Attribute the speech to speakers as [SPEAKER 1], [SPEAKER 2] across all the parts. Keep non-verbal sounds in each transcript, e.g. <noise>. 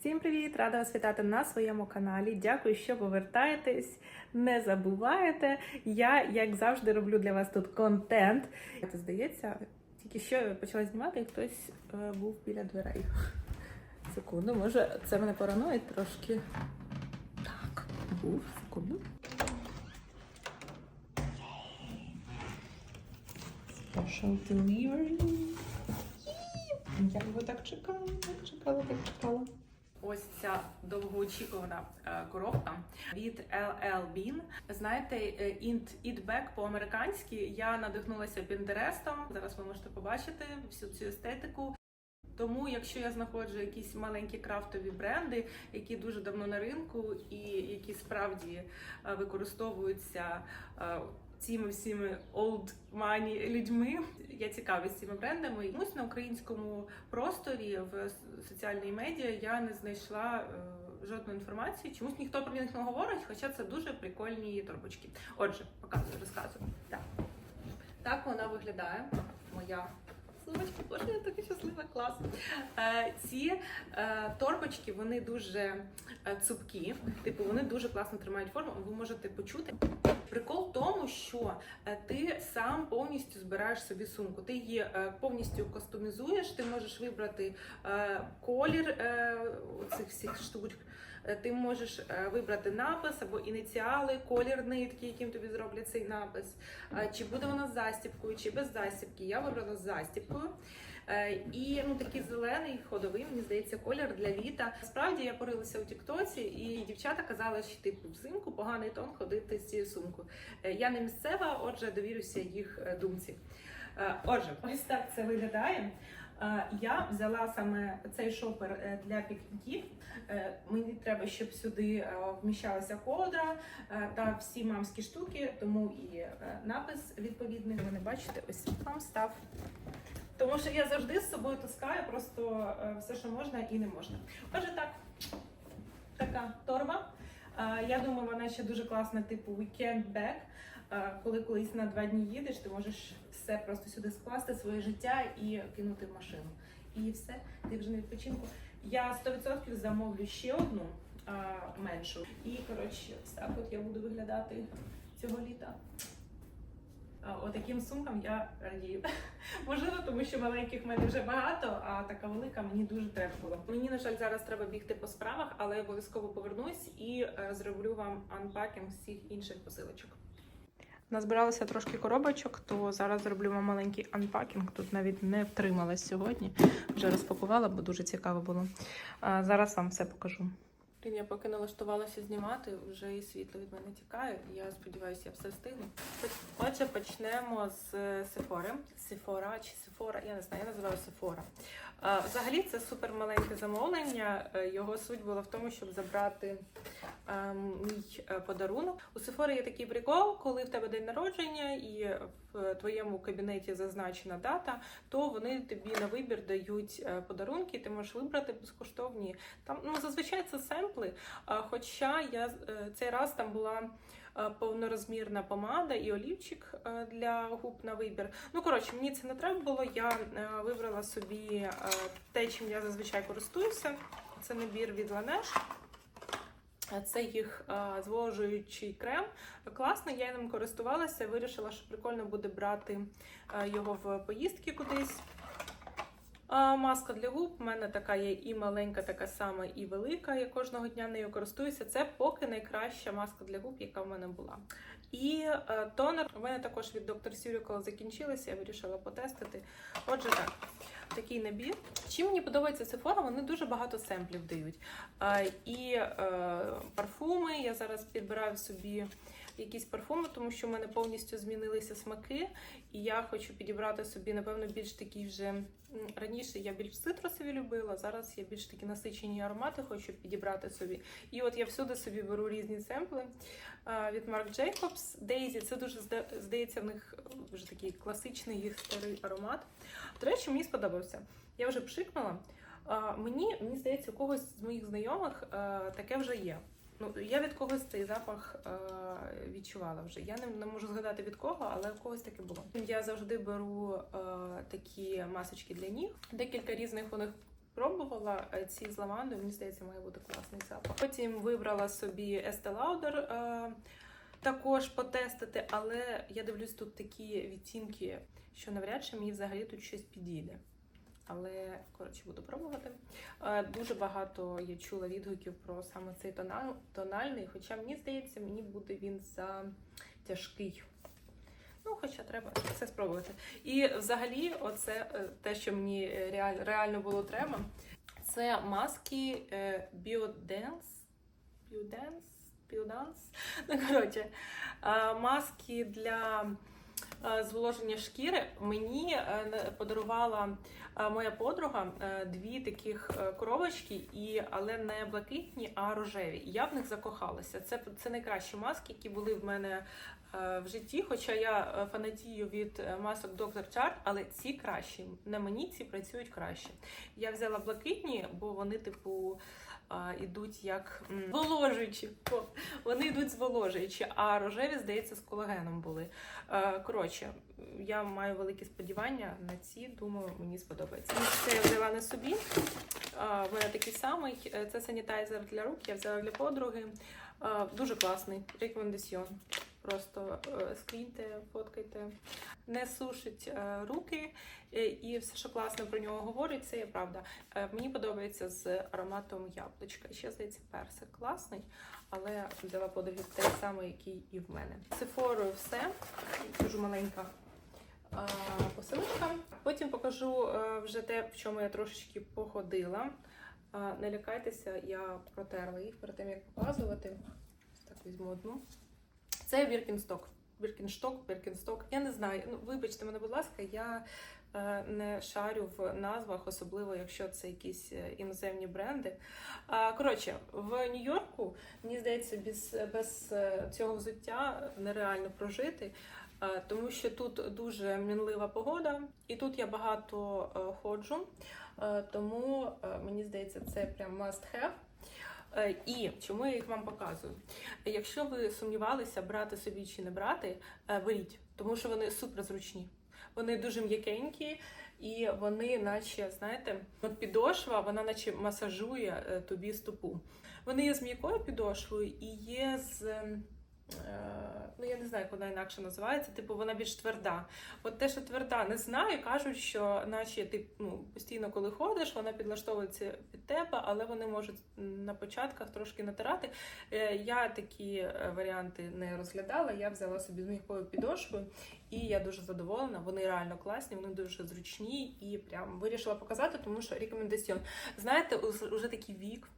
[SPEAKER 1] Всім привіт! Рада вас вітати на своєму каналі. Дякую, що повертаєтесь. Не забувайте. Я, як завжди, роблю для вас тут контент. Це здається, тільки що почала знімати, і хтось е, був біля дверей. Секунду, може, це мене параноїть трошки. Так, був, секунду. Special delivery. Я його так чекала, так чекала, так чекала. Ось ця довгоочікувана е, коробка від LL Bean. Знаєте, е, Eat Eat Back по-американськи. Я надихнулася Пінтерестом. Зараз ви можете побачити всю цю естетику. Тому, якщо я знаходжу якісь маленькі крафтові бренди, які дуже давно на ринку і які справді е, використовуються е, цими всіми old money людьми, я цікавлюсь цими брендами. Мусь на українському просторі в соціальній медіа я не знайшла е, жодної інформації. Чомусь ніхто про них не говорить, хоча це дуже прикольні торбочки. Отже, показую, розказую. Так, так вона виглядає. Моя сумочка, боже, я така щаслива, клас. Е, ці е, торбочки вони дуже е, цупкі, типу вони дуже класно тримають форму. Ви можете почути. Прикол в тому, що ти сам повністю збираєш собі сумку. Ти її повністю кастомізуєш. Ти можеш вибрати колір цих всіх штук. Е, Ти можеш е, вибрати напис або ініціали, колір нитки, яким тобі зроблять цей напис. Е, Чи буде вона з застібкою, чи без застібки. Я вибрала з застібкою. Е, І ну такий зелений ходовий, мені здається, колір для літа. Справді я порилася у Тіктоці, і дівчата казали, що типу взимку поганий тон ходити з цією сумкою. Я не місцева, отже, довірюся їх думці. Отже, ось так це виглядає. Е, Я взяла саме цей шопер е, для пікніків. Е, Мені треба, щоб сюди вміщалася ковдра та всі мамські штуки, тому і напис відповідний. Ви не бачите, ось там став. Тому що я завжди з собою таскаю просто все, що можна і не можна. Отже, так, така торба. Я думаю, вона ще дуже класна, типу weekend bag. Коли колись на два дні їдеш, ти можеш все просто сюди скласти, своє життя і кинути в машину. І все, ти вже на відпочинку. Я 100% замовлю ще одну а, меншу. І коротше, так от я буду виглядати цього літа. Отаким сумкам я радію. <laughs> Можливо, тому що маленьких в мене вже багато, а така велика мені дуже треба було. Мені, на жаль, зараз треба бігти по справах, але я обов'язково повернусь і е, зроблю вам анпакінг всіх інших посилочок. Назбиралося трошки коробочок, то зараз зроблю маленький анпакінг. Тут навіть не втрималась сьогодні. Вже розпакувала, бо дуже цікаво було. Зараз вам все покажу. Блін, я поки налаштувалася знімати, вже і світло від мене тікає. Я сподіваюся, я все встигну. Отже, почнемо з Сефори. Сефора чи Сефора, я не знаю, я називаю Сефора. Взагалі це супер маленьке замовлення. Е, Його суть була в тому, щоб забрати е, мій е, подарунок. У Сефори є такий прикол, коли в тебе день народження і в твоєму кабінеті зазначена дата, то вони тобі на вибір дають е, подарунки, ти можеш вибрати безкоштовні. Там ну зазвичай це семпли. А Хоча я е, цей раз там була. е, Повнорозмірна помада і олівчик е, для губ на вибір. Ну коротше, мені це не треба було. Я вибрала собі те, чим я зазвичай користуюся. Це набір від Laneige. Це їх зволожуючий крем. Класно, я ним користувалася. Вирішила, що прикольно буде брати його в поїздки кудись. Маска для губ. У мене така є і маленька, така сама, і велика. Я кожного дня нею користуюся. Це поки найкраща маска для губ, яка в мене була. І е, тонер у мене також від Dr. Surical закінчилися, я вирішила потестити. Отже, так, такий набір. Чим мені подобається Sephora, вони дуже багато семплів дають. І е, парфуми. Я зараз підбираю собі якісь парфуми, тому що в мене повністю змінилися смаки, і я хочу підібрати собі, напевно, більш такі вже раніше я більш цитрусові любила. Зараз я більш такі насичені аромати хочу підібрати собі. І от я всюди собі беру різні семпли від Marc Jacobs. Daisy, це дуже здається в них вже такий класичний їх старий аромат. До речі, мені сподобався. Я вже пшикнула. Мені, мені здається, у когось з моїх знайомих таке вже є. Ну, я від когось цей запах е, відчувала вже. Я не, не можу згадати від кого, але в когось таке було. Я завжди беру е, такі масочки для ніг. Декілька різних у них пробувала е, ці з лавандою, мені здається, має бути класний запах. Потім вибрала собі Estee Lauder е, також потестити, але я дивлюсь тут такі відтінки, що навряд чи мені взагалі тут щось підійде. Але коротше буду пробувати. Е, Дуже багато я чула відгуків про саме цей тонал, тональний, хоча мені здається, мені буде він за тяжкий. Ну, хоча треба це спробувати. І взагалі, оце е, те, що мені е, реаль- реально було треба, це маски Biodance. Biodance? Biodance? Ну, коротше, маски для зволоження шкіри. Мені е, подарувала е, моя подруга е, дві таких е, коробочки, і, але не блакитні, а рожеві. Я в них закохалася. Це, це найкращі маски, які були в мене е, в житті. Хоча я е, фанатію від е, масок Dr. Chart, але ці кращі. На мені ці працюють краще. Я взяла блакитні, бо вони, типу, ідуть як зволожуючі. Вони йдуть зволожуючі, а рожеві, здається, з колагеном були. Е, Коротше, я маю великі сподівання на ці, думаю, мені сподобається. Це я взяла на собі. У мене такий самий. Е, Це санітайзер для рук, я взяла для подруги. Е, Дуже класний, рекомендаціон. Просто е, скріньте, фоткайте. Не сушить е, руки, е, і все, що класно про нього говорить, це є правда. Мені подобається з ароматом яблучка. Ще здається, персик класний, але взяла подиві той самий, який і в мене. Сефорою все. Дуже маленька посилочка. Потім покажу вже те, в чому я трошечки походила. Не лякайтеся, я протерла їх перед тим, як показувати. Так візьму одну. Це Біркінсток. Біркіншток, Біркінсток. Я не знаю. Ну, вибачте мене, будь ласка, я е, не шарю в назвах, особливо якщо це якісь е, іноземні бренди. А, коротше, в Нью-Йорку, мені здається, без, без е, цього взуття нереально прожити. е, Тому що тут дуже мінлива погода, і тут я багато ходжу, тому мені здається, це прям must have. Е, І чому я їх вам показую? Якщо ви сумнівалися, брати собі чи не брати, е, беріть, тому що вони супер зручні. Вони дуже м'якенькі, і вони, наче, знаєте, от підошва, вона наче масажує е, тобі стопу. Вони є з м'якою підошвою і є з. Е, Ну, я не знаю, як вона інакше називається. Типу, вона більш тверда. От те, що тверда, не знаю. Кажуть, що наче ти ну, постійно, коли ходиш, вона підлаштовується під тебе, але вони можуть на початках трошки натирати. Е, Я такі е, варіанти не розглядала. Я взяла собі з м'якою підошвою, і я дуже задоволена. Вони реально класні, вони дуже зручні і прям вирішила показати, тому що рекомендаціон. Знаєте, уже такий вік.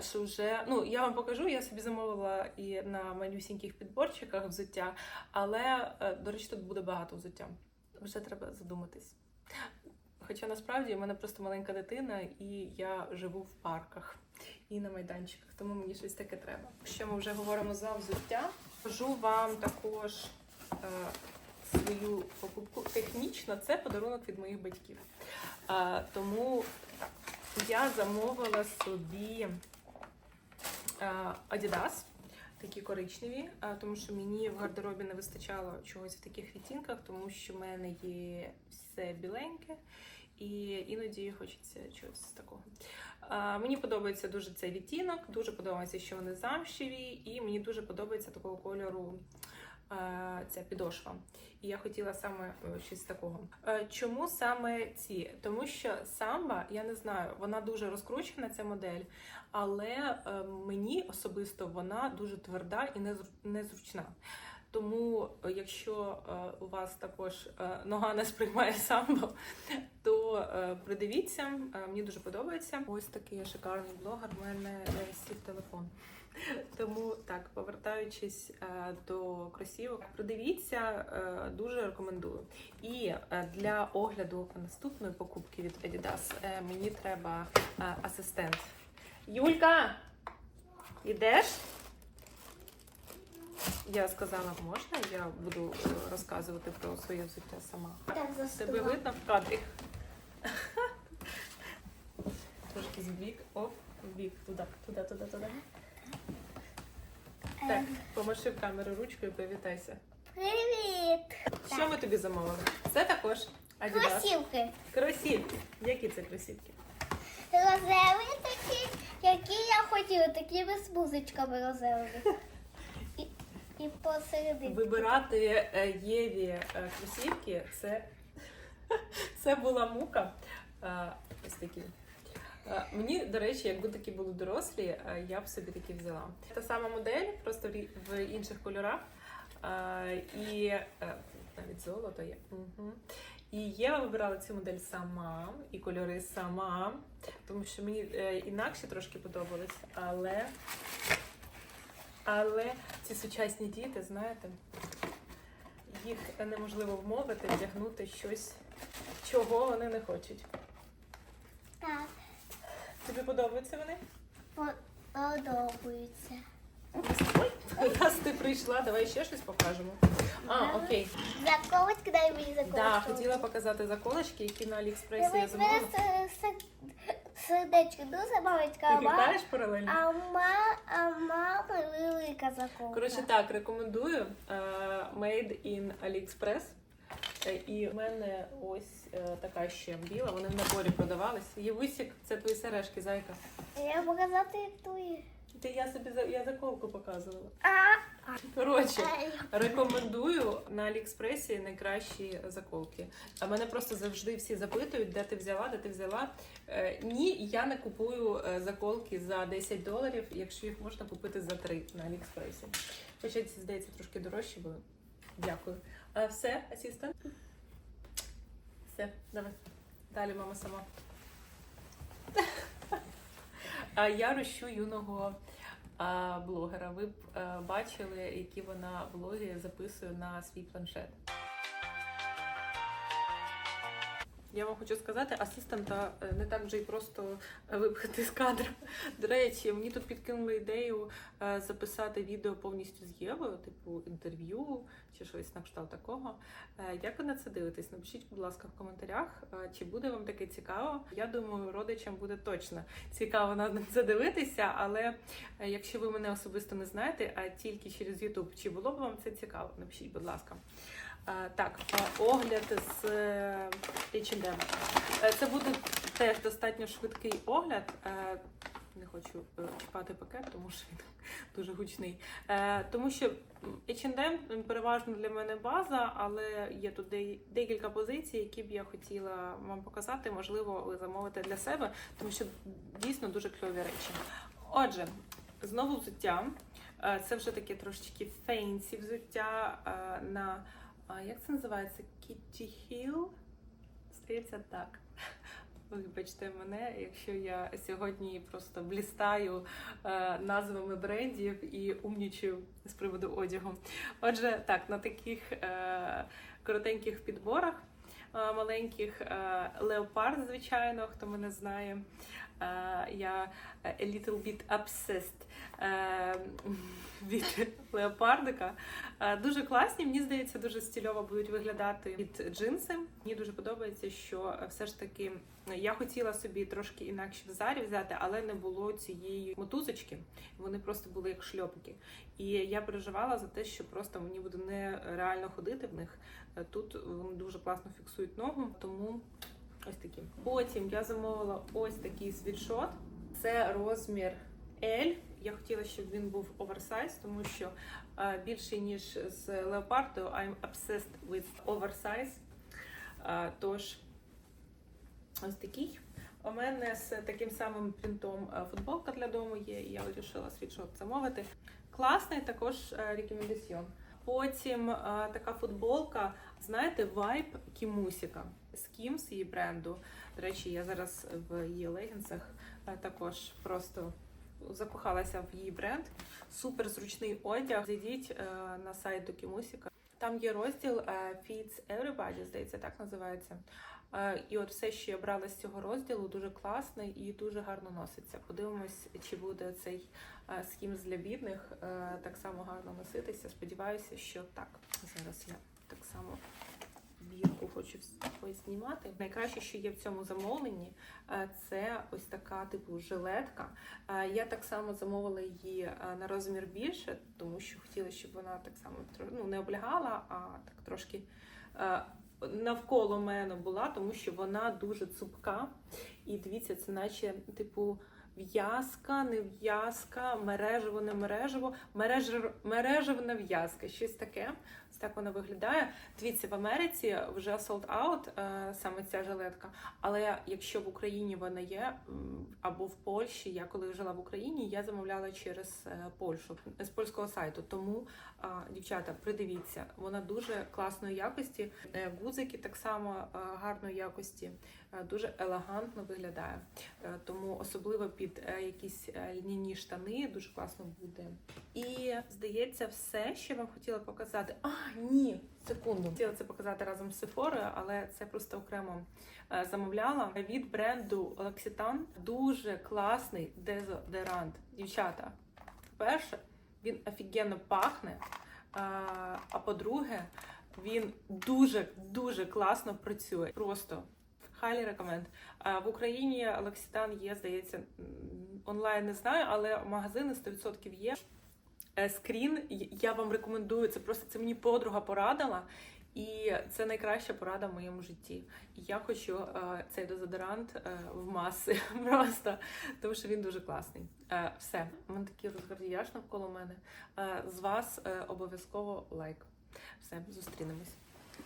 [SPEAKER 1] Що вже ну я вам покажу, я собі замовила і на малюсіньких підборчиках взуття, але е, до речі, тут буде багато взуття. Вже треба задуматись. Хоча насправді в мене просто маленька дитина, і я живу в парках і на майданчиках, тому мені щось таке треба. Якщо ми вже говоримо за взуття, кажу вам також е, свою покупку. Технічно це подарунок від моїх батьків. Е, тому я замовила собі е, Adidas. Такі коричневі, е, тому що мені в гардеробі не вистачало чогось в таких відтінках, тому що в мене є все біленьке, і іноді хочеться чогось такого. Е, Мені подобається дуже цей відтінок, дуже подобається, що вони замшеві, і мені дуже подобається такого кольору ця підошва. І я хотіла саме е, щось такого. Е, Чому саме ці? Тому що самба, я не знаю, вона дуже розкручена, ця модель, але е, мені особисто вона дуже тверда і незру- незручна. Тому, якщо е, у вас також е, нога не сприймає самбо, то е, придивіться, мені дуже подобається. Ось такий шикарний блогер. У мене сів телефон. Тому так, повертаючись до кросівок, придивіться, дуже рекомендую. І для огляду наступної покупки від Adidas мені треба асистент. Юлька, ідеш? Я сказала, можна, я буду е, розказувати про своє взуття сама.
[SPEAKER 2] Так,
[SPEAKER 1] Тебе видно в кадрі? <laughs> Трошки збік, оп, в туди, туди, туди, туди. Так,
[SPEAKER 2] Ем,
[SPEAKER 1] помаши в камеру ручкою, привітайся.
[SPEAKER 2] Привіт!
[SPEAKER 1] Що ми тобі замовили? Це також Adidas.
[SPEAKER 2] Кросівки.
[SPEAKER 1] Кросівки. Які це кросівки?
[SPEAKER 2] рожеві такі, які я хотіла, такими з музичками рожевими. <laughs> І, посередині.
[SPEAKER 1] Вибирати е, Єві е, кросівки це, <laughs> це була мука. Е, Ось такі. Мені, до речі, якби такі були дорослі, я б собі такі взяла. Та сама модель, просто в інших кольорах. І навіть золото є. Угу. І Єва вибирала цю модель сама, і кольори сама, тому що мені інакше трошки подобалось, але, але ці сучасні діти, знаєте, їх неможливо вмовити вдягнути щось, чого вони не хочуть.
[SPEAKER 2] Так,
[SPEAKER 1] Тобі подобаються вони?
[SPEAKER 2] подобається.
[SPEAKER 1] Ой, <laughs> раз ти прийшла, давай ще щось покажемо. А, окей.
[SPEAKER 2] Заколочки, дай мені заколочку.
[SPEAKER 1] Да, хотіла показати заколочки, які на Аліекспресі я замовила.
[SPEAKER 2] Сердечко дуже маленька,
[SPEAKER 1] Ти
[SPEAKER 2] а
[SPEAKER 1] літаєш паралельно?
[SPEAKER 2] а ма- а мама велика заколка.
[SPEAKER 1] Коротше, так, рекомендую. е, Made in AliExpress. Е, І в мене ось е, така ще біла, вони в наборі продавались. Євусік, це твої сережки, зайка.
[SPEAKER 2] Я показати, як твої.
[SPEAKER 1] Ти я собі за- я заколку показувала. Коротше, рекомендую на Аліекспресі найкращі заколки. А мене просто завжди всі запитують, де ти взяла, де ти взяла. Е, ні, я не купую е, заколки за 10 доларів, якщо їх можна купити за 3 на Аліекспресі. Хоча ці, здається, трошки дорожчі були. Дякую. А, все, асистент? Все, давай. Далі мама сама. А я рощу юного блогера. Ви б е, бачили, які вона блоги записує на свій планшет. Я вам хочу сказати, асистента е, не так вже й просто е, випхати з кадру. До речі, мені тут підкинули ідею е, записати відео повністю з Євою, типу інтерв'ю чи щось на кшталт такого. Як ви на це дивитесь? Напишіть, будь ласка, в коментарях, чи буде вам таке цікаво. Я думаю, родичам буде точно цікаво на це дивитися, але якщо ви мене особисто не знаєте, а тільки через YouTube, чи було б вам це цікаво? Напишіть, будь ласка. Так, огляд з е, H&M. Е, Це буде теж достатньо швидкий огляд. Е, Не хочу чіпати пакет, тому що він <laughs> дуже гучний. Тому що H&M переважно для мене база, але є тут декілька позицій, які б я хотіла вам показати. Можливо, ви замовите для себе, тому що дійсно дуже кльові речі. Отже, знову взуття. Це вже таке трошечки фейнсі взуття на як це називається? Kitty Hill? Здається, так. <laughs> Вибачте мене, якщо я сьогодні просто блістаю е, назвами брендів і умнічаю з приводу одягу. Отже, так, на таких е, коротеньких підборах е, маленьких е, леопард, звичайно, хто мене знає. Е, я a little bit obsessed е, від <laughs> леопардика. Е, Дуже класні, мені здається, дуже стильово будуть виглядати від джинси. Мені дуже подобається, що е, все ж таки я хотіла собі трошки інакше в зарі взяти, але не було цієї мотузочки. Вони просто були як шльопки. І я переживала за те, що просто мені буде нереально ходити в них. Е, Тут вони дуже класно фіксують ногу, тому ось такі. Потім я замовила ось такий світшот. Це розмір L. Я хотіла, щоб він був оверсайз, тому що е, більше ніж з леопардою I'm obsessed with oversize. Е, Тож ось такий. У мене з таким самим принтом е, футболка для дому є, і я вирішила світшот замовити. Класний також рекомендаціон. Потім така футболка, знаєте, вайб Кімусіка з її бренду. До речі, я зараз в її легінсах е, також просто закохалася в її бренд. Супер зручний одяг. Зайдіть е, на сайт до Кімусіка. Там є розділ е, Fits Everybody, здається, так називається. І от все, що я брала з цього розділу, дуже класний і дуже гарно носиться. Подивимось, чи буде цей схім для бідних так само гарно носитися. Сподіваюся, що так. Зараз я так само бірку хочу ось знімати. Найкраще, що є в цьому замовленні, е, це ось така типу жилетка. Е, Я так само замовила її е, на розмір більше, тому що хотіла, щоб вона так само ну, не облягала, а так трошки навколо мене була, тому що вона дуже цупка. І дивіться, це наче типу в'язка, не в'язка, мережево, не мережево, мережер, мережевна в'язка, щось таке. Так вона виглядає. Дивіться, в Америці вже sold out е, саме ця жилетка. Але якщо в Україні вона є, або в Польщі, я коли жила в Україні, я замовляла через е, Польщу з польського сайту. Тому, дівчата, придивіться, вона дуже класної якості. Е, Гудзики так само гарної якості, дуже елегантно виглядає. Тому особливо під якісь льняні штани дуже класно буде. І здається, все, що я вам хотіла показати. А, ні, секунду. Хотіла це показати разом з Sephora, але це просто окремо е, замовляла від бренду L'Occitane. Дуже класний дезодорант. Дівчата, перше, він офігенно пахне. А, а по-друге, він дуже дуже класно працює. Просто recommend. А в Україні L'Occitane є, здається, онлайн не знаю, але магазини 100% є. Е, Скрін я вам рекомендую. Це просто це мені подруга порадила. І це найкраща порада в моєму житті. І я хочу е, цей дезодорант е, в маси <laughs> просто, тому що він дуже класний. Все, у мене такий розгардіяж навколо мене. З вас обов'язково лайк. Все, зустрінемось.